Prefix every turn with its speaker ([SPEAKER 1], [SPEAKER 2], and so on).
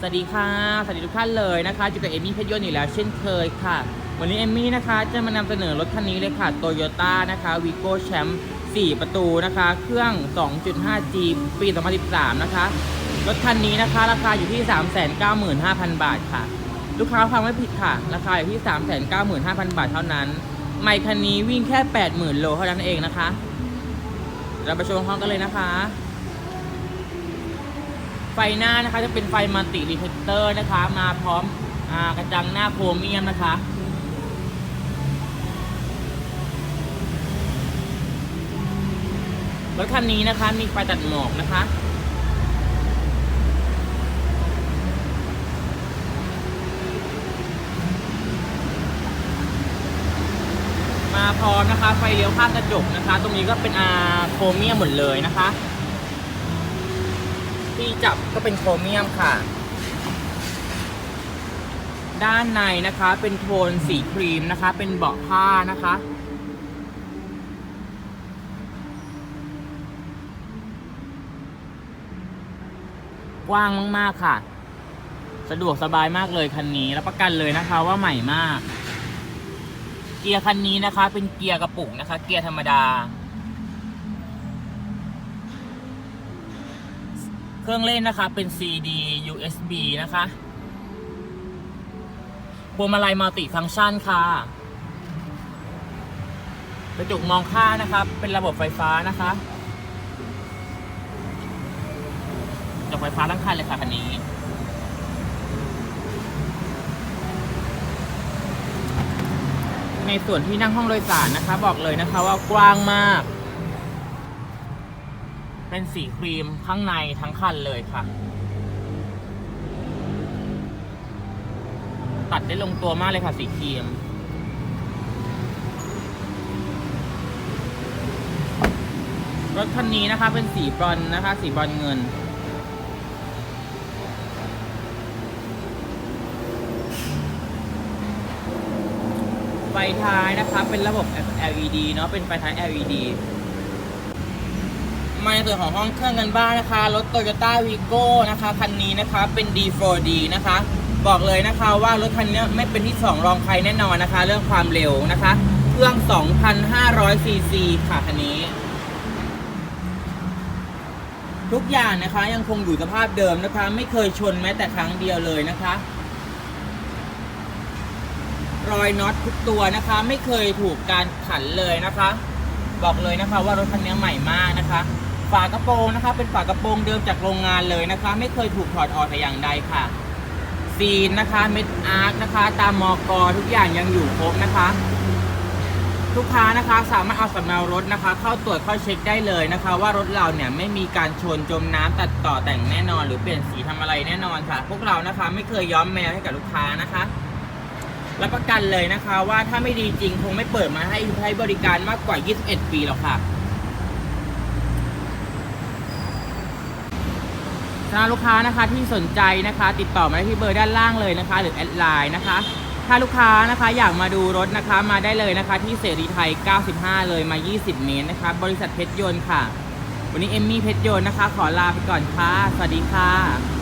[SPEAKER 1] สวัสดีค่ะ สวัสดีทุกท่านเลยนะคะอยู่กับเอมี่เพชรยนต์อีกแล้วเช่นเคยค่ะ วันนี้เอมี่นะคะจะมานำเสนอรถคันนี้เลยค่ะโตโยต้านะคะวีโก้แชมป์4ประตูนะคะ เครื่อง 2.5G ปี 2013 นะคะ รถคันนี้นะคะราคาอยู่ที่ 395,000 บาทค่ะ ลูกค้าฟังไม่ผิดค่ะ ราคาอยู่ที่ 395,000 บาทเท่านั้น ไม่คันนี้วิ่งแค่ 80,000 โลเท่านั้นเองนะคะ เราไปชมพร้อมกันเลยนะคะ ไฟหน้านะคะจะเป็นไฟมัลติรีเฟลเตอร์นะคะ มาพร้อมอกระจังหน้าโครเมียมนะคะรถคันนี้นะคะ มีไฟตัดหมอกนะคะ มาพร้อมนะคะ ไฟเลี้ยวข้างกระจกนะคะ ตรงนี้ก็เป็นอาโครเมียมหมดเลยนะคะ ที่จับก็เป็นโครเมียมค่ะ ด้านในนะคะเป็นโทนสีครีมนะคะ เป็นเบาะผ้านะคะ กว้างมากๆค่ะ สะดวกสบายมากเลยคันนี้รับประกันเลยนะคะว่าใหม่มาก เกียร์คันนี้นะคะ เป็นเกียร์กระปุกนะคะ เกียร์ธรรมดา เครื่องเล่นนะคะ เป็น CD USB นะคะพวงมาลัยมัลติฟังก์ชันค่ะกระจกมองข้างนะคะเป็นระบบไฟฟ้านะคะกระจกไฟฟ้าทั้งคันเลยค่ะคันนี้ ในส่วนที่นั่งห้องโดยสารนะคะ บอกเลยนะคะว่ากว้างมาก เป็นสีครีมข้างในทั้งคันเลยค่ะ ตัดได้ลงตัวมากเลยค่ะสีครีมรถคันนี้นะคะเป็นสีบรอนนะคะ สีบรอนเงิน ไฟท้ายนะคะเป็นระบบ LED เนาะเป็นไฟท้าย LED มาในส่วนของห้องเครื่องกันบ้างนะคะ รถ Toyota Vigo นะคะ คันนี้นะคะ เป็น D4D นะคะ บอกเลยนะคะว่ารถคันนี้ไม่เป็นที่สองรองใครแน่นอนนะคะ เรื่องความเร็วนะคะ เครื่อง 2,500ซีซีค่ะคันนี้ ทุกอย่างนะคะยังคงอยู่สภาพเดิมนะคะ ไม่เคยชนแม้แต่ครั้งเดียวเลยนะคะรอยน็อตทุกตัวนะคะ ไม่เคยถูกการขันเลยนะคะ บอกเลยนะคะว่ารถคันนี้ใหม่มากนะคะ ฝากระโปรงนะคะเป็นฝากระโปรงเดิมจากโรงงานเลยนะคะ ไม่เคยถูกถอดออกแต่อย่างใดค่ะซีนนะคะเม็ดอาร์คนะคะ ตามมอกอทุกอย่างยังอยู่ครบนะคะ ลูกค้านะคะสามารถเอาสำเนารถนะคะ เข้าตรวจเข้าเช็คได้เลยนะคะ ว่ารถเราเนี่ยไม่มีการชนจมน้ำตัดต่อแต่งแน่นอน หรือเปลี่ยนสีทำอะไรแน่นอนค่ะ พวกเรานะคะ ไม่เคยย้อมแมวให้กับลูกค้านะคะรับประกันเลยนะคะว่าถ้าไม่ดีจริงคงไม่เปิดมาให้ใช้บริการมากกว่า 21 ปีหรอกค่ะ สำหรับลูกค้านะคะที่สนใจนะคะ ติดต่อมาได้ที่เบอร์ด้านล่างเลยนะคะ หรือแอดไลน์นะคะ ถ้าลูกค้านะคะอยากมาดูรถนะคะมาได้เลยนะคะ ที่เสรีไทย 95 เลยมา 20 เมตรนะคะ บริษัทเพชรยนต์ค่ะ วันนี้เอมมี่เพชรยนต์นะคะ ขอลาไปก่อนค่ะ สวัสดีค่ะ